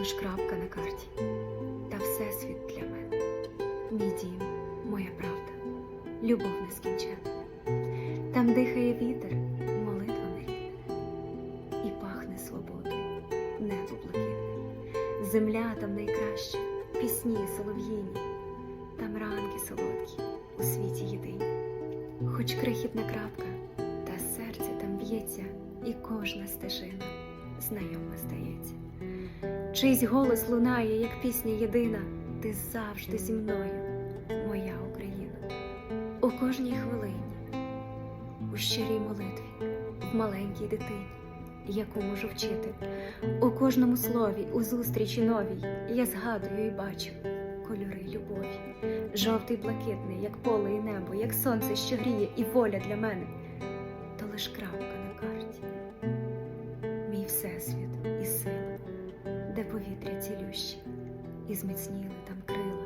лиш крапка на карті, та всесвіт для мене. Мій дім, моя правда, любов нескінченна. Там дихає вітер, молитва рідна, і пахне свободою, небо блакитне, земля там найкраща, пісні солов'їні, там ранки солодкі, у світі єдині. Хоч крихітна крапка, та серце там б'ється, і кожна стежина знайома. Чийсь голос лунає, як пісня єдина, ти завжди зі мною, моя Україна. У кожній хвилині, у щирій молитві, в маленькій дитині, яку можу вчити, у кожному слові, у зустрічі новій, я згадую і бачу кольори любові, жовтий блакитний, як поле і небо, як сонце, що гріє, і воля для мене, то лиш крапка на карті, повітря цілющі, і зміцніли там крила.